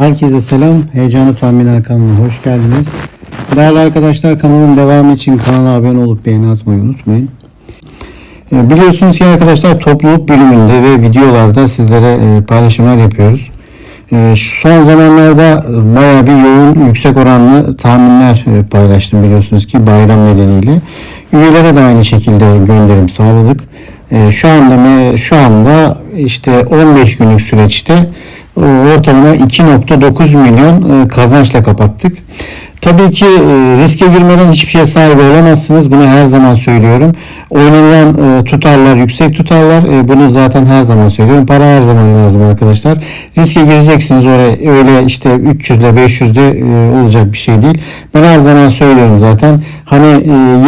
Herkese selam. Heyecanlı Tahminler kanalına hoş geldiniz. Değerli arkadaşlar kanalın devamı için kanala abone olup beğeni atmayı unutmayın. Ee, Biliyorsunuz ki arkadaşlar topluluk bölümünde ve videolarda sizlere e, paylaşımlar yapıyoruz. Şu Son zamanlarda bayağı bir yoğun yüksek oranlı tahminler e, paylaştım biliyorsunuz ki bayram nedeniyle. Üyelere de aynı şekilde gönderim sağladık. Şu anda şu anda işte 15 günlük süreçte e, ortalama 2.9 milyon e, kazançla kapattık. Tabii ki e, riske girmeden hiçbir şeye sahibi olamazsınız. Bunu her zaman söylüyorum. Oynanılan e, tutarlar yüksek tutarlar. E, Bunu zaten her zaman söylüyorum. Para her zaman lazım arkadaşlar. Riske gireceksiniz oraya öyle işte 300 ile 500 de olacak bir şey değil. Ben her zaman söylüyorum zaten. Hani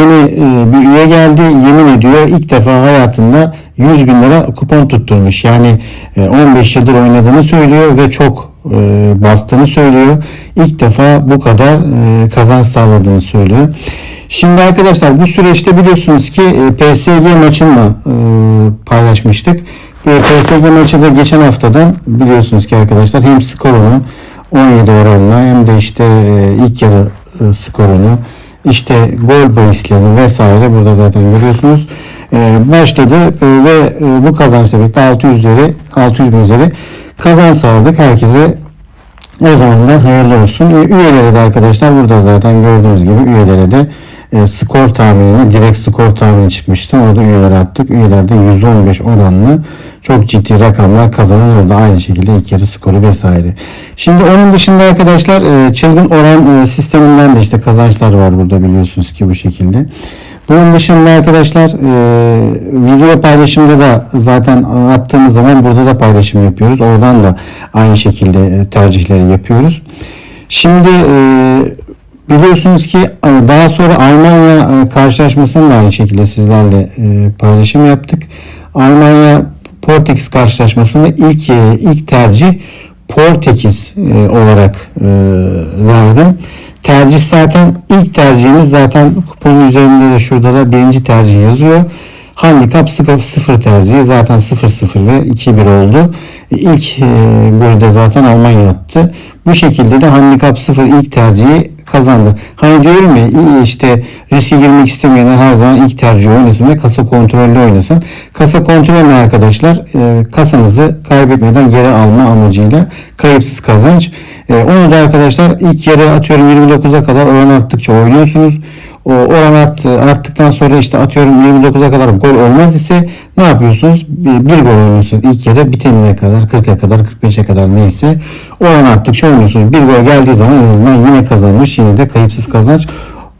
yeni bir üye geldi yemin ediyor ilk defa hayatında 100 bin lira kupon tutturmuş. Yani e, 15 yıldır oynadığını söylüyor ve çok e, bastığını söylüyor. İlk defa bu kadar e, kazanç sağladığını söylüyor. Şimdi arkadaşlar bu süreçte biliyorsunuz ki e, PSG maçını da e, paylaşmıştık. PSG maçı da geçen haftadan biliyorsunuz ki arkadaşlar hem skorunu 17 oranla hem de işte e, ilk yarı e, skorunu işte gol bahislerini vesaire burada zaten görüyorsunuz. E, başladı ve e, bu kazançla birlikte 600 üzeri 600 bin üzeri kazanç sağladık. Herkese o zaman da hayırlı olsun. Ü- Üyelere de arkadaşlar burada zaten gördüğünüz gibi üyelere de e, skor tahminini, direkt skor tahmini çıkmıştı. Orada üyelere attık. Üyelerde 115 oranlı çok ciddi rakamlar kazanan orada aynı şekilde ilk yarı skoru vesaire. Şimdi onun dışında arkadaşlar e, çılgın oran e, sisteminden de işte kazançlar var burada biliyorsunuz ki bu şekilde. Bunun dışında arkadaşlar e, video paylaşımda da zaten attığımız zaman burada da paylaşım yapıyoruz. Oradan da aynı şekilde e, tercihleri yapıyoruz. Şimdi e, biliyorsunuz ki e, daha sonra Almanya e, karşılaşmasını da aynı şekilde sizlerle e, paylaşım yaptık. Almanya Portekiz karşılaşmasında ilk ilk tercih Portekiz e, olarak e, verdim. Tercih zaten ilk tercihimiz zaten kuponun üzerinde de şurada da birinci tercih yazıyor. Handikap 0 tercihi zaten 0-0 ve 2-1 oldu. E, İlk e, golü de zaten Almanya attı. Bu şekilde de handikap 0 ilk tercihi kazandı. Hani diyorum ya işte riske girmek istemeyenler her zaman ilk tercih oynasın ve kasa kontrollü oynasın. Kasa kontrolü arkadaşlar e, kasanızı kaybetmeden geri alma amacıyla kayıpsız kazanç. E, onu da arkadaşlar ilk yarı atıyorum 29'a kadar oran arttıkça oynuyorsunuz. O oran art, arttıktan sonra işte atıyorum 29'a kadar gol olmaz ise ne yapıyorsunuz? Bir, bir gol oynuyorsunuz ilk yarı bitimine kadar 40'a kadar 45'e kadar neyse oran arttıkça oynuyorsunuz. Bir gol geldiği zaman en azından yine kazanmış yine de kayıpsız kazanç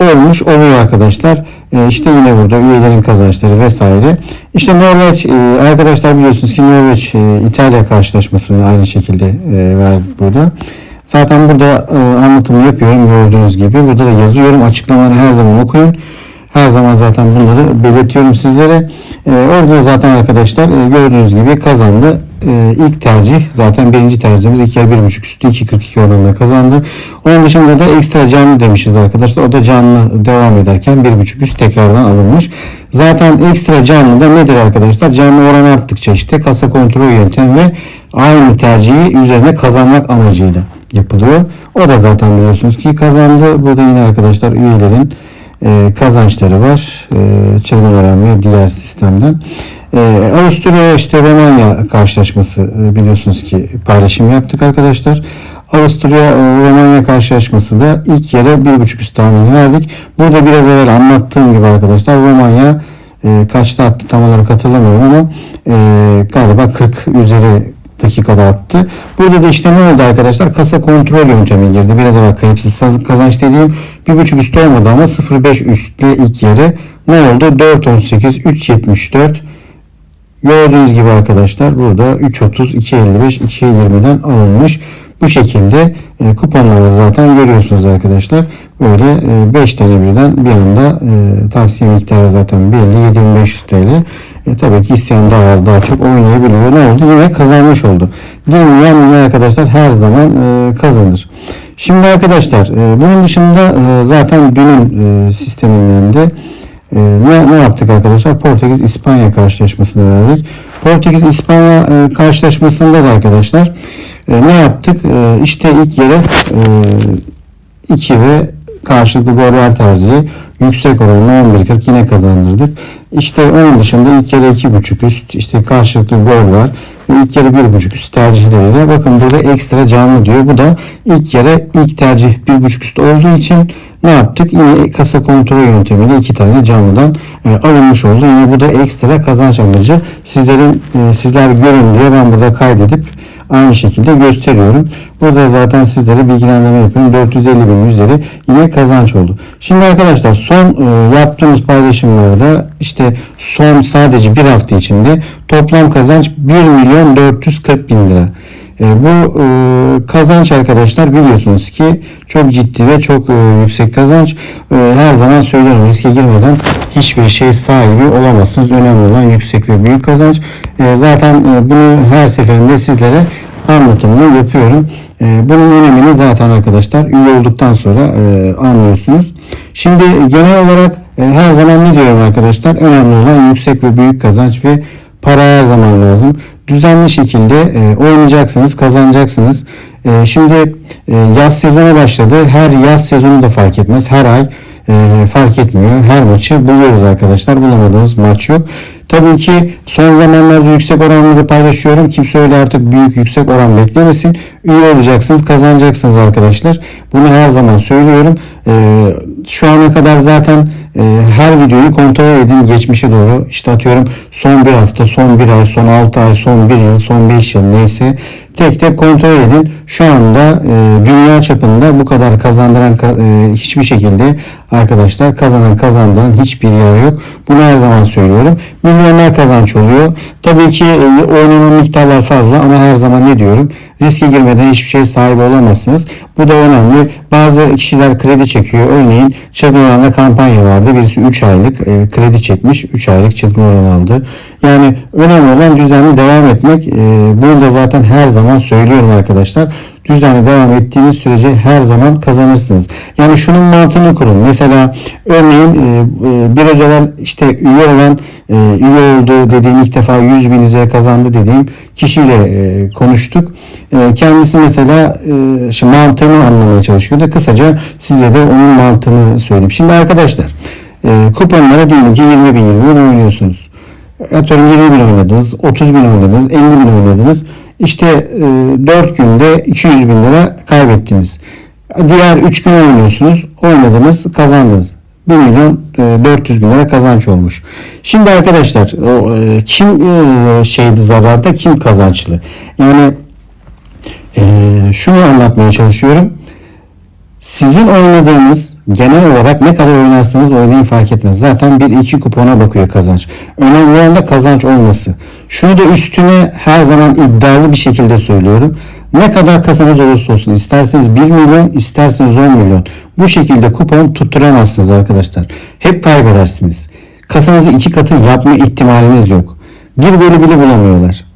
olmuş oluyor arkadaşlar. E, işte yine burada üyelerin kazançları vesaire. İşte Norveç e, arkadaşlar biliyorsunuz ki Norveç e, İtalya karşılaşmasını aynı şekilde e, verdik burada. Zaten burada e, anlatımı yapıyorum gördüğünüz gibi. Burada da yazıyorum. Açıklamaları her zaman okuyun. Her zaman zaten bunları belirtiyorum sizlere. E, orada zaten arkadaşlar e, gördüğünüz gibi kazandı. E, ilk tercih zaten birinci tercihimiz 2 yer 1.5 üstü 2.42 oranında kazandı. Onun dışında da ekstra canlı demişiz arkadaşlar. O da canlı devam ederken 1.5 üst tekrardan alınmış. Zaten ekstra canlı da nedir arkadaşlar? Canlı oran arttıkça işte kasa kontrol yöntem ve aynı tercihi üzerine kazanmak amacıyla yapılıyor. O da zaten biliyorsunuz ki kazandı. Burada yine arkadaşlar üyelerin e, kazançları var. E, çılgın ve diğer sistemden. E, Avusturya işte Romanya karşılaşması e, biliyorsunuz ki paylaşım yaptık arkadaşlar. Avusturya e, Romanya karşılaşması da ilk yarı 1.5 üst tahmini verdik. Burada biraz evvel anlattığım gibi arkadaşlar Romanya e, kaçta attı tam olarak hatırlamıyorum ama e, galiba 40 üzeri dakikada attı. Burada da işte ne oldu arkadaşlar? Kasa kontrol yöntemi girdi. Biraz evvel kayıpsız kazanç dediğim 1.5 üst olmadı ama 0.5 üstle ilk yarı ne oldu? 4.18 3.74 Gördüğünüz gibi arkadaşlar burada 3.30, 2.55, 2.20'den alınmış. Bu şekilde e, kuponları zaten görüyorsunuz arkadaşlar. Böyle 5 tane birden bir anda e, tavsiye miktarı zaten belli 7500 TL. E, tabii ki isteyen daha az daha çok oynayabiliyor. Ne oldu? Yine kazanmış oldu. Dinleyen yine arkadaşlar her zaman e, kazanır. Şimdi arkadaşlar e, bunun dışında e, zaten dünün e, sisteminden de ee, ne, ne yaptık arkadaşlar? Portekiz İspanya karşılaşmasını verdik. Portekiz İspanya e, karşılaşmasında da arkadaşlar e, ne yaptık? E, işte ilk yere e, 2 ve karşılıklı goller tercihi yüksek oranla 11.40 yine kazandırdık. İşte onun dışında ilk yarı 2.5 üst işte karşılıklı gol var. Ve ilk yarı 1.5 üst tercihleriyle bakın burada ekstra canlı diyor. Bu da ilk yarı ilk tercih 1.5 üst olduğu için ne yaptık? Yine kasa kontrol yöntemiyle iki tane canlıdan e, alınmış oldu. Yine bu da ekstra kazanç amacı. Sizlerin e, sizler görün diye ben burada kaydedip aynı şekilde gösteriyorum. Burada zaten sizlere bilgilendirme yapıyorum. 450 bin üzeri yine kazanç oldu. Şimdi arkadaşlar son e, yaptığımız paylaşımlarda işte son sadece bir hafta içinde toplam kazanç 1 milyon 440 bin lira. E, bu e, kazanç arkadaşlar biliyorsunuz ki çok ciddi ve çok yüksek kazanç. Her zaman söylüyorum riske girmeden hiçbir şey sahibi olamazsınız. Önemli olan yüksek ve büyük kazanç. Zaten bunu her seferinde sizlere anlatımını yapıyorum. E, bunun önemini zaten arkadaşlar üye olduktan sonra e, anlıyorsunuz. Şimdi genel olarak e, her zaman ne diyorum arkadaşlar? Önemli olan yüksek ve büyük kazanç ve para her zaman lazım. Düzenli şekilde e, oynayacaksınız, kazanacaksınız. Şimdi yaz sezonu başladı. Her yaz sezonu da fark etmez. Her ay e, fark etmiyor. Her maçı buluyoruz arkadaşlar. Bulamadığımız maç yok. Tabii ki son zamanlarda yüksek oranları paylaşıyorum. Kimse öyle artık büyük yüksek oran beklemesin. Üye olacaksınız, kazanacaksınız arkadaşlar. Bunu her zaman söylüyorum. E, şu ana kadar zaten e, her videoyu kontrol edin geçmişe doğru. İşte atıyorum son bir hafta, son bir ay, son 6 ay, son bir yıl, son 5 yıl neyse tek tek kontrol edin. Şu anda e, dünya çapında bu kadar kazandıran e, hiçbir şekilde arkadaşlar kazanan kazandıran hiçbir yer yok. Bunu her zaman söylüyorum. Milyonlar kazanç oluyor. Tabii ki e, oynanan miktarlar fazla ama her zaman ne diyorum? Riske girmeden hiçbir şey sahibi olamazsınız. Bu da önemli. Bazı kişiler kredi çekiyor. Örneğin çılgın oranda kampanya vardı. Birisi 3 aylık e, kredi çekmiş. 3 aylık çılgın oran aldı. Yani önemli olan düzenli devam etmek. E, bunu da zaten her zaman söylüyorum arkadaşlar. Düzenli devam ettiğiniz sürece her zaman kazanırsınız. Yani şunun mantığını kurun. Mesela örneğin e, e, biraz evvel işte üye olan e, üye olduğu dediğim ilk defa 100 bin üzeri kazandı dediğim kişiyle konuştuk. Kendisi mesela şimdi mantığını anlamaya çalışıyordu. Kısaca size de onun mantığını söyleyeyim. Şimdi arkadaşlar kuponlara diyelim ki 20 bin 20 bin oynuyorsunuz. Atıyorum 20 bin oynadınız, 30 bin oynadınız, 50 bin oynadınız. İşte e, 4 günde 200 bin lira kaybettiniz. Diğer 3 gün oynuyorsunuz, oynadınız, kazandınız. 1 milyon e, 400 bin lira kazanç olmuş. Şimdi arkadaşlar o, e, kim e, şeydi zararda, kim kazançlı? Yani e, şunu anlatmaya çalışıyorum. Sizin oynadığınız genel olarak ne kadar oynarsanız oynayın fark etmez. Zaten bir iki kupona bakıyor kazanç. Önemli olan da kazanç olması. Şunu da üstüne her zaman iddialı bir şekilde söylüyorum. Ne kadar kasanız olursa olsun isterseniz 1 milyon isterseniz 10 milyon bu şekilde kupon tutturamazsınız arkadaşlar. Hep kaybedersiniz. Kasanızı iki katı yapma ihtimaliniz yok. Bir bölü bile bulamıyorlar.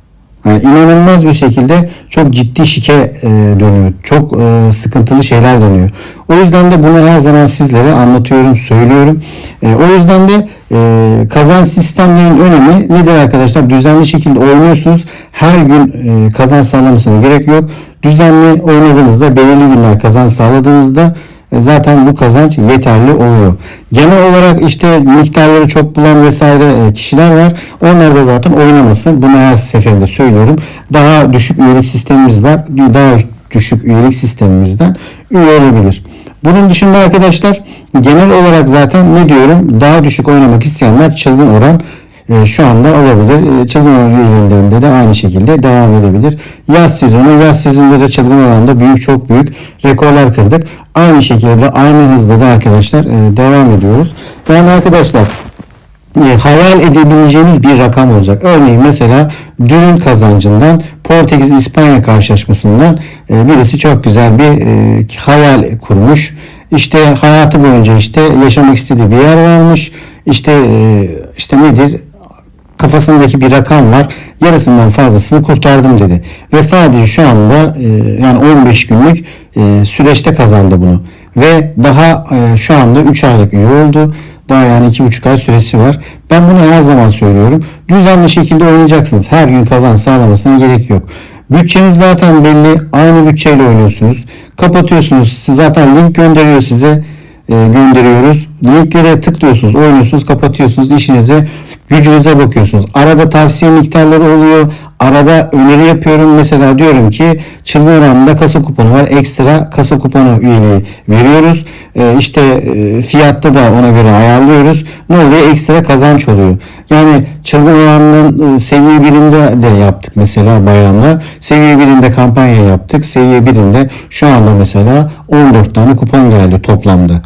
İnanılmaz bir şekilde çok ciddi şike e, dönüyor. Çok e, sıkıntılı şeyler dönüyor. O yüzden de bunu her zaman sizlere anlatıyorum, söylüyorum. E, o yüzden de e, kazanç sistemlerinin önemi nedir arkadaşlar? Düzenli şekilde oynuyorsunuz. Her gün e, kazanç sağlamasına gerek yok. Düzenli oynadığınızda, belirli günler kazanç sağladığınızda zaten bu kazanç yeterli oluyor. Genel olarak işte miktarları çok bulan vesaire e, kişiler var. Onlar da zaten oynamasın. Bunu her seferinde söylüyorum. Daha düşük üyelik sistemimiz var. Daha düşük üyelik sistemimizden üye olabilir. Bunun dışında arkadaşlar genel olarak zaten ne diyorum? Daha düşük oynamak isteyenler çılgın oran e, şu anda alabilir. E, çılgın oran üyeliğinden de aynı şekilde devam edebilir. Yaz sezonu, yaz sezonunda da çılgın oranda büyük çok büyük rekorlar kırdık. Aynı şekilde aynı hızda da arkadaşlar e, devam ediyoruz. Yani arkadaşlar e, hayal edebileceğiniz bir rakam olacak. Örneğin mesela dün kazancından Portekiz İspanya karşılaşmasından e, birisi çok güzel bir e, hayal kurmuş. İşte hayatı boyunca işte yaşamak istediği bir yer varmış. İşte e, işte nedir? Kafasındaki bir rakam var. Yarısından fazlasını kurtardım dedi. Ve sadece şu anda e, yani 15 günlük e, süreçte kazandı bunu. Ve daha e, şu anda 3 aylık üye oldu. Daha yani 2,5 ay süresi var. Ben bunu her zaman söylüyorum. Düzenli şekilde oynayacaksınız. Her gün kazanç sağlamasına gerek yok. Bütçeniz zaten belli. Aynı bütçeyle oynuyorsunuz. Kapatıyorsunuz. Siz zaten link gönderiyor size. e, gönderiyoruz. Linklere tıklıyorsunuz, oynuyorsunuz, kapatıyorsunuz. işinize, gücünüze bakıyorsunuz. Arada tavsiye miktarları oluyor. Arada öneri yapıyorum. Mesela diyorum ki çılgın oranında kasa kuponu var. Ekstra kasa kuponu üyeliği veriyoruz. E, işte e, fiyatta da ona göre ayarlıyoruz. Ne oluyor? Ekstra kazanç oluyor. Yani çılgın oranının e, seviye birinde de yaptık mesela bayramda. Seviye birinde kampanya yaptık. Seviye birinde şu anda mesela 14 tane kupon geldi toplamda.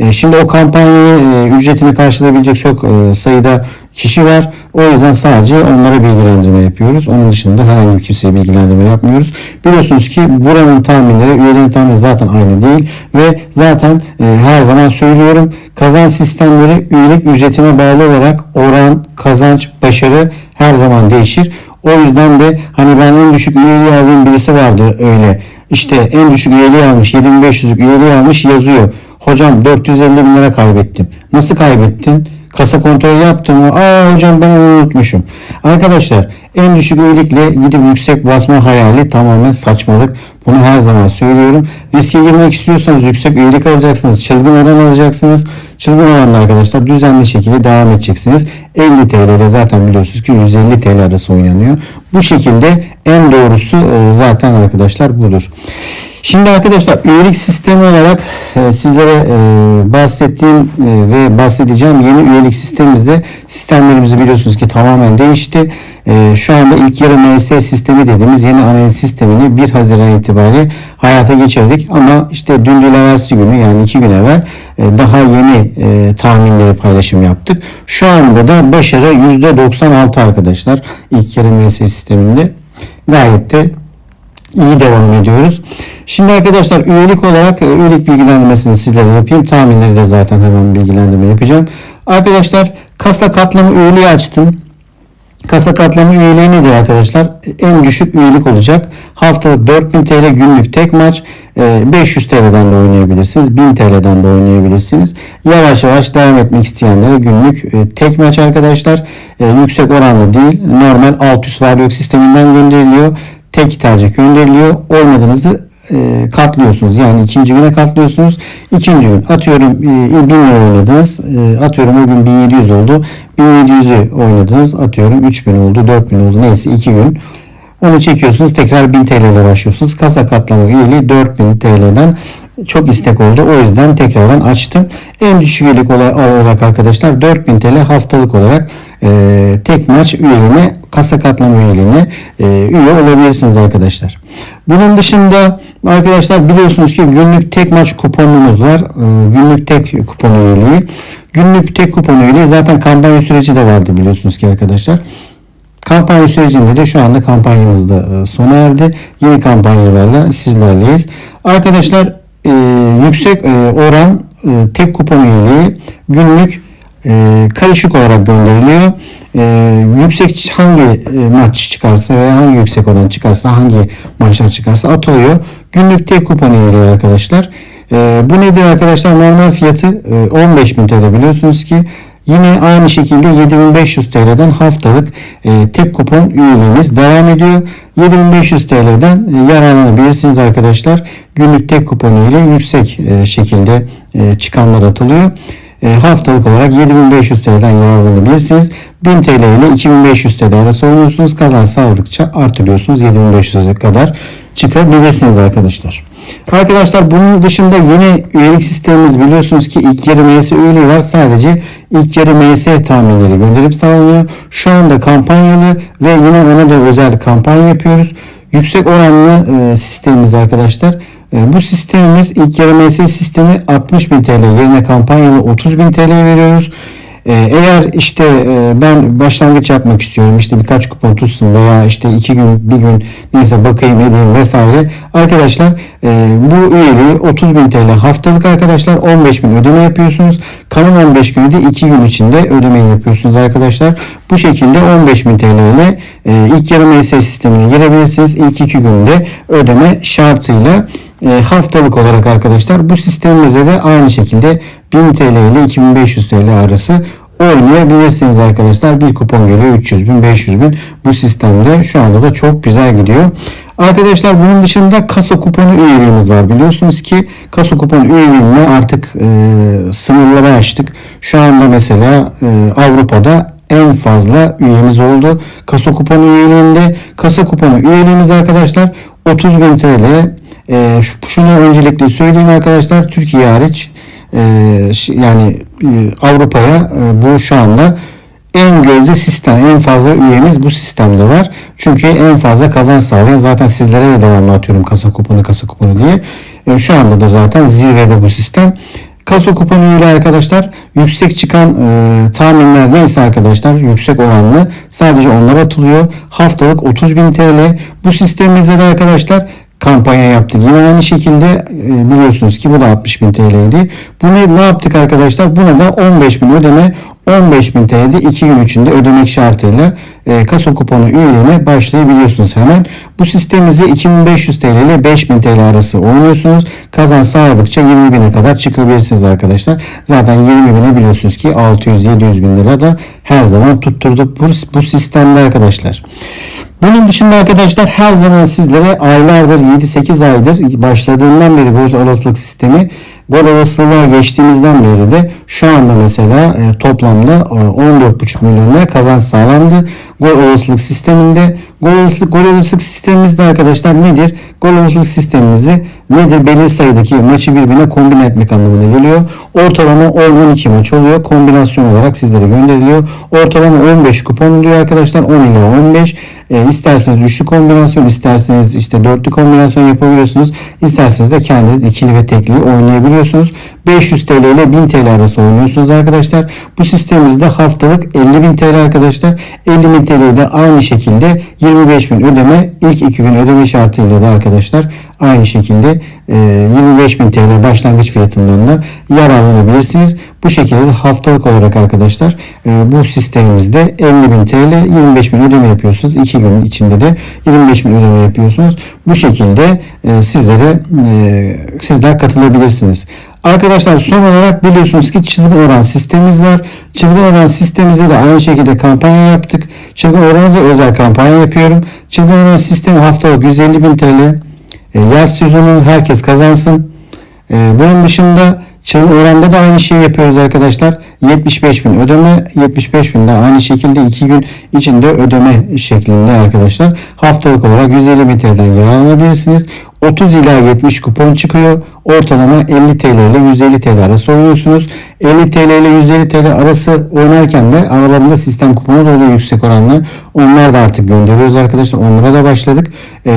E, Şimdi o kampanyayı e, ücretini karşılayabilecek çok e, sayıda kişi var. O yüzden sadece onlara bilgilendirme yapıyoruz. Onun dışında herhangi bir kimseye bilgilendirme yapmıyoruz. Biliyorsunuz ki buranın tahminleri, üyelerin tahminleri zaten aynı değil. Ve zaten her zaman söylüyorum kazanç sistemleri üyelik ücretine bağlı olarak oran, kazanç, başarı her zaman değişir. O yüzden de hani ben en düşük üyeliği aldığım birisi vardı öyle. İşte en düşük üyeliği almış, 7500'lük üyeliği almış yazıyor. Hocam 450 bin lira kaybettim. Nasıl kaybettin? Kasa kontrolü yaptım mı? Aa hocam ben unutmuşum. Arkadaşlar en düşük üyelikle gidip yüksek basma hayali tamamen saçmalık. Bunu her zaman söylüyorum. Riske girmek istiyorsanız yüksek üyelik alacaksınız. Çılgın oran alacaksınız. Çılgın oranla arkadaşlar düzenli şekilde devam edeceksiniz. 50 TL ile zaten biliyorsunuz ki 150 TL arası oynanıyor. Bu şekilde en doğrusu e, zaten arkadaşlar budur. Şimdi arkadaşlar üyelik sistemi olarak e, sizlere e, bahsettiğim e, ve bahsedeceğim yeni üyelik sistemimizde sistemlerimizi biliyorsunuz ki tamamen değişti. E, şu anda ilk yarı MS sistemi dediğimiz yeni analiz sistemini 1 Haziran itibariyle hayata geçirdik. Ama işte dün değil günü yani 2 gün evvel e, daha yeni e, tahminleri paylaşım yaptık. Şu anda da başarı %96 arkadaşlar ilk yarı MS sisteminde. Gayet de iyi devam ediyoruz. Şimdi arkadaşlar üyelik olarak e, üyelik bilgilendirmesini sizlere yapayım. Tahminleri de zaten hemen bilgilendirme yapacağım. Arkadaşlar kasa katlama üyeliği açtım. Kasa katlama üyeliği nedir arkadaşlar? En düşük üyelik olacak. Haftalık 4000 TL günlük tek maç. e, 500 TL'den de oynayabilirsiniz. 1000 TL'den de oynayabilirsiniz. Yavaş yavaş devam etmek isteyenlere günlük e, tek maç arkadaşlar. E, Yüksek oranlı değil. Normal alt üst var yok sisteminden gönderiliyor tek tercih gönderiliyor. Olmadığınızı e, katlıyorsunuz. Yani ikinci güne katlıyorsunuz. İkinci gün atıyorum e, 1000 lira oynadınız. E, atıyorum o gün 1700 oldu. 1700'ü oynadınız. Atıyorum 3 gün oldu, 4000 oldu. Neyse 2 gün. Onu çekiyorsunuz. Tekrar 1000 TL ile başlıyorsunuz. Kasa katlama üyeliği 4000 TL'den çok istek oldu. O yüzden tekrardan açtım. En düşük üyelik ola- olarak arkadaşlar 4000 TL haftalık olarak e, tek maç üyeliğine kasa katlama üyeliğine e, üye olabilirsiniz arkadaşlar. Bunun dışında arkadaşlar biliyorsunuz ki günlük tek maç kuponumuz var. E, günlük tek kupon üyeliği. Günlük tek kupon üyeliği zaten kampanya süreci de vardı biliyorsunuz ki arkadaşlar. Kampanya sürecinde de şu anda kampanyamız da e, sona erdi. Yeni kampanyalarla sizlerleyiz. Arkadaşlar e, yüksek e, oran e, tek kupon üyeliği günlük e, karışık olarak gönderiliyor. E, yüksek hangi e, maç çıkarsa veya hangi yüksek oran çıkarsa hangi maçlar çıkarsa atılıyor. Günlük tek kupon üyeliği arkadaşlar. E, bu nedir arkadaşlar? Normal fiyatı e, 15.000 TL biliyorsunuz ki Yine aynı şekilde 7500 TL'den haftalık e, tek kupon üyeliğimiz devam ediyor. 7500 TL'den e, yararlanabilirsiniz arkadaşlar. Günlük tek kupon ile yüksek e, şekilde e, çıkanlar atılıyor. E, haftalık olarak 7500 TL'den yararlanabilirsiniz. 1000 TL ile 2500 TL arası oynuyorsunuz. Kazanç sağladıkça artırıyorsunuz. 7500'e kadar çıkabilirsiniz arkadaşlar. Arkadaşlar bunun dışında yeni üyelik sistemimiz biliyorsunuz ki ilk yarı MS üyeliği var. Sadece ilk yarı MS tahminleri gönderip sağlanıyor. Şu anda kampanyalı ve yine ona da özel kampanya yapıyoruz. Yüksek oranlı e, sistemimiz arkadaşlar. E, bu sistemimiz ilk yarı MS sistemi 60.000 TL yerine kampanyalı 30.000 TL veriyoruz. Ee, Eğer işte e, ben başlangıç yapmak istiyorum işte birkaç kupon tutsun veya işte iki gün bir gün neyse bakayım edeyim vesaire. Arkadaşlar e, bu üyeliği 30 bin TL haftalık arkadaşlar 15 bin ödeme yapıyorsunuz. Kalan 15 günü de 2 gün içinde ödemeyi yapıyorsunuz arkadaşlar. Bu şekilde 15 bin TL ile e, ilk yarı MS sistemine girebilirsiniz ilk 2 günde ödeme şartıyla. e, haftalık olarak arkadaşlar bu sistemimize de aynı şekilde 1000 TL ile 2500 TL arası oynayabilirsiniz arkadaşlar. Bir kupon geliyor 300 bin 500 bin bu sistemde şu anda da çok güzel gidiyor. Arkadaşlar bunun dışında kasa kuponu üyeliğimiz var. Biliyorsunuz ki kasa kuponu üyeliğini artık e, sınırları açtık. Şu anda mesela e, Avrupa'da en fazla üyemiz oldu. Kasa kuponu üyeliğinde kasa kuponu üyeliğimiz arkadaşlar 30 bin TL. E, şunu öncelikle söyleyeyim arkadaşlar Türkiye hariç e, yani e, Avrupa'ya e, bu şu anda en gözde sistem, en fazla üyemiz bu sistemde var. Çünkü en fazla kazanç sağlayan zaten sizlere de devamlı atıyorum kasa kuponu kasa kuponu diye. Şu anda da zaten zirvede bu sistem. Kasa kuponu ile arkadaşlar yüksek çıkan e, tahminler neyse arkadaşlar yüksek oranlı sadece onlar atılıyor. Haftalık 30.000 TL. Bu sistemimizde de arkadaşlar kampanya yaptık. Yine aynı şekilde e, biliyorsunuz ki bu da 60 bin TL'ydi. Bunu ne yaptık arkadaşlar? Buna da 15 bin ödeme 15 bin TL'de 2 gün içinde ödemek şartıyla e, kasa kuponu üyeliğine başlayabiliyorsunuz hemen. Bu sistemimizi 2500 TL ile 5000 TL arası oynuyorsunuz. Kazan sağladıkça 20 bine kadar çıkabilirsiniz arkadaşlar. Zaten 20 bine biliyorsunuz ki 600-700 bin lira da her zaman tutturduk bu, bu sistemde arkadaşlar. Bunun dışında arkadaşlar her zaman sizlere aylardır 7-8 aydır başladığından beri bu olasılık sistemi gol olasılığa geçtiğimizden beri de şu anda mesela e, toplamda e, 14,5 milyon lira kazanç sağlandı. Gol olasılık sisteminde gol olasılık, gol olasılık sistemimizde arkadaşlar nedir? Gol olasılık sistemimizi nedir? Belli sayıdaki maçı birbirine kombine etmek anlamına geliyor. Ortalama 10-12 maç oluyor. Kombinasyon olarak sizlere gönderiliyor. Ortalama 15 kupon oluyor arkadaşlar. 10 ile 15. E, isterseniz üçlü kombinasyon, isterseniz işte dörtlü kombinasyon yapabiliyorsunuz. İsterseniz de kendiniz ikili ve tekli oynayabiliyorsunuz. 500 TL ile 1000 TL arası oynuyorsunuz arkadaşlar. Bu sistemimizde haftalık 50.000 TL arkadaşlar. 50.000 TL'yi de aynı şekilde 25.000 ödeme ilk 2 gün ödeme şartıyla da arkadaşlar aynı şekilde 25.000 e, TL başlangıç fiyatından da yararlanabilirsiniz. Bu şekilde haftalık olarak arkadaşlar e, bu sistemimizde 50.000 TL 25.000 ödeme yapıyorsunuz. 2 gün içinde de 25.000 ödeme yapıyorsunuz. Bu şekilde e, sizlere sizler katılabilirsiniz. Arkadaşlar son olarak biliyorsunuz ki çizgi oran sistemimiz var. Çizgi oran sistemimizde de aynı şekilde kampanya yaptık. Çizgi oranı da özel kampanya yapıyorum. Çizgi oran sistemi haftalık 150 bin TL. E, yaz sezonu herkes kazansın. E, bunun dışında Çılgın oranda da aynı şeyi yapıyoruz arkadaşlar. 75 bin ödeme 75 bin de aynı şekilde 2 gün içinde ödeme şeklinde arkadaşlar. Haftalık olarak 150 bin TL'den yararlanabilirsiniz. 30 ila 70 kupon çıkıyor. Ortalama 50 TL ile 150 TL arası oynuyorsunuz. 50 TL ile 150 TL arası oynarken de aralarında sistem kuponu da oluyor yüksek oranlı. Onlar da artık gönderiyoruz arkadaşlar. Onlara da başladık. E,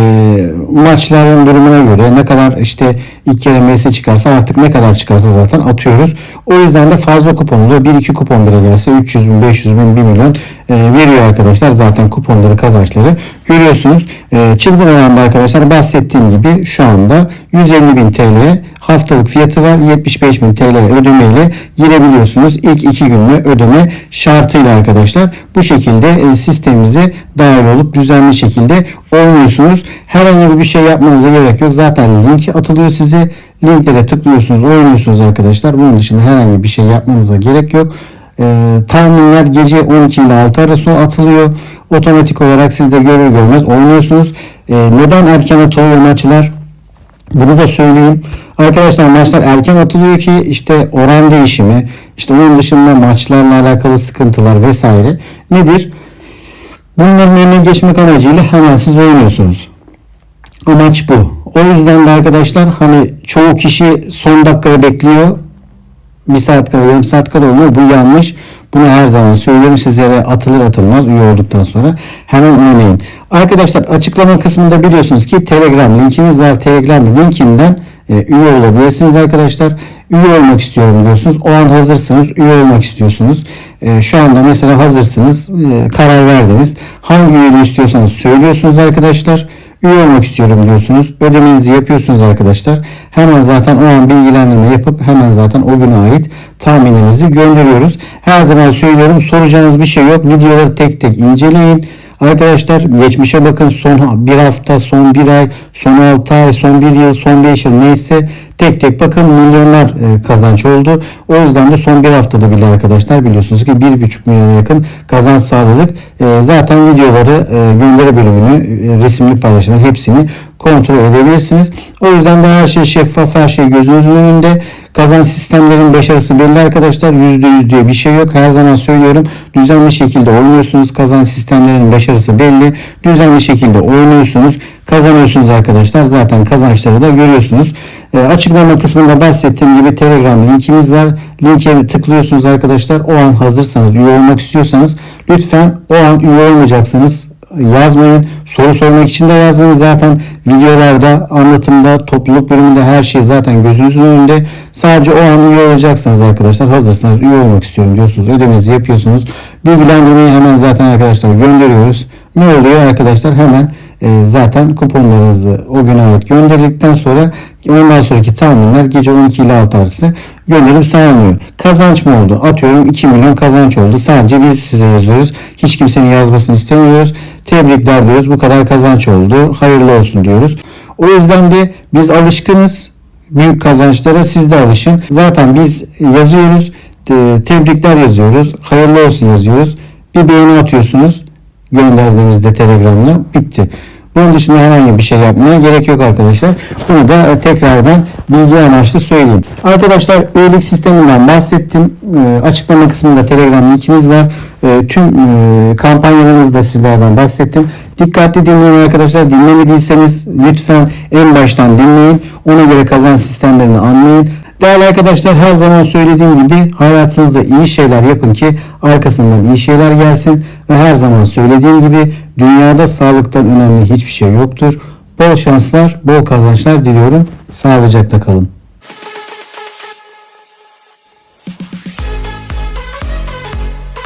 maçların durumuna göre ne kadar işte ilk kere MS çıkarsa artık ne kadar çıkarsa zaten atıyoruz. O yüzden de fazla kupon oluyor. 1-2 kupon bile gelse 300 bin, 500 bin, 1 milyon e, veriyor arkadaşlar. Zaten kuponları kazançları görüyorsunuz. E, çılgın oranda arkadaşlar bahsettiğim gibi şu anda 150 bin TL haftalık fiyatı var. 75 bin TL ödemeyle girebiliyorsunuz. İlk iki günlü ödeme şartıyla arkadaşlar. Bu şekilde e, sistemimize dahil olup düzenli şekilde oynuyorsunuz. Herhangi bir şey yapmanıza gerek yok. Zaten link atılıyor size. Linklere tıklıyorsunuz, oynuyorsunuz arkadaşlar. Bunun dışında herhangi bir şey yapmanıza gerek yok. E, tahminler gece 12 ile 6 arası atılıyor. Otomatik olarak siz de görür görmez oynuyorsunuz. E, neden erken atılıyor maçlar? Bunu da söyleyeyim. Arkadaşlar maçlar erken atılıyor ki işte oran değişimi, işte onun dışında maçlarla alakalı sıkıntılar vesaire nedir? Bunların önüne geçmek amacıyla hemen siz oynuyorsunuz. Amaç bu. O yüzden de arkadaşlar hani çoğu kişi son dakikaya bekliyor. Bir saat kadar, yarım saat kadar oluyor. Bu yanlış. Bunu her zaman söylüyorum sizlere atılır atılmaz üye olduktan sonra hemen oynayın. Arkadaşlar açıklama kısmında biliyorsunuz ki Telegram linkimiz var. Telegram linkinden e, üye olabilirsiniz arkadaşlar. Üye olmak istiyorum diyorsunuz. O an hazırsınız. Üye olmak istiyorsunuz. E, şu anda mesela hazırsınız. E, karar verdiniz. Hangi üyeliği istiyorsanız söylüyorsunuz arkadaşlar üye olmak istiyorum diyorsunuz. Ödemenizi yapıyorsunuz arkadaşlar. Hemen zaten o an bilgilendirme yapıp hemen zaten o güne ait tahmininizi gönderiyoruz. Her zaman söylüyorum soracağınız bir şey yok. Videoları tek tek inceleyin. Arkadaşlar geçmişe bakın son bir hafta, son bir ay, son 6 ay, son bir yıl, son 5 yıl neyse tek tek bakın milyonlar e, kazanç oldu. O yüzden de son bir haftada bile arkadaşlar biliyorsunuz ki 1,5 milyona yakın kazanç sağladık. E, zaten videoları, e, gönderi bölümünü, e, resimli paylaşımları hepsini kontrol edebilirsiniz. O yüzden de her şey şeffaf, her şey gözünüzün önünde. Kazanç sistemlerin başarısı belli arkadaşlar. %100 diye bir şey yok. Her zaman söylüyorum. Düzenli şekilde oynuyorsunuz. Kazanç sistemlerinin başarısı belli. Düzenli şekilde oynuyorsunuz. Kazanıyorsunuz arkadaşlar. Zaten kazançları da görüyorsunuz. E, açıklama kısmında bahsettiğim gibi Telegram linkimiz var. Linke tıklıyorsunuz arkadaşlar. O an hazırsanız, üye olmak istiyorsanız lütfen o an üye olmayacaksınız yazmayın. Soru sormak için de yazmayın. Zaten videolarda, anlatımda, topluluk bölümünde her şey zaten gözünüzün önünde. Sadece o an üye olacaksınız arkadaşlar. Hazırsanız üye olmak istiyorum diyorsunuz. Ödemenizi yapıyorsunuz. Bilgilendirmeyi hemen zaten arkadaşlar gönderiyoruz. Ne oluyor arkadaşlar? Hemen e, zaten kuponlarınızı o güne ait gönderildikten sonra ondan sonraki tahminler gece 12 ile 6 arası gönderim sağlanıyor. Kazanç mı oldu? Atıyorum 2 milyon kazanç oldu. Sadece biz size yazıyoruz. Hiç kimsenin yazmasını istemiyoruz. Tebrikler diyoruz. Bu kadar kazanç oldu. Hayırlı olsun diyoruz. O yüzden de biz alışkınız. Büyük kazançlara siz de alışın. Zaten biz yazıyoruz. te- Tebrikler yazıyoruz. Hayırlı olsun yazıyoruz. Bir beğeni atıyorsunuz. Gönderdiğimizde telegramla bitti. Bunun dışında herhangi bir şey yapmaya gerek yok arkadaşlar. Bunu da e, tekrardan bilgi amaçlı söyleyeyim. Arkadaşlar üyelik sisteminden bahsettim. E, Açıklama kısmında Telegram linkimiz var. E, Tüm e, sizlerden bahsettim. Dikkatli dinleyin arkadaşlar. Dinlemediyseniz lütfen en baştan dinleyin. Ona göre kazanç sistemlerini anlayın. Değerli arkadaşlar her zaman söylediğim gibi hayatınızda iyi şeyler yapın ki arkasından iyi şeyler gelsin. Ve her zaman söylediğim gibi dünyada sağlıktan önemli hiçbir şey yoktur. Bol şanslar, bol kazançlar diliyorum. Sağlıcakla kalın.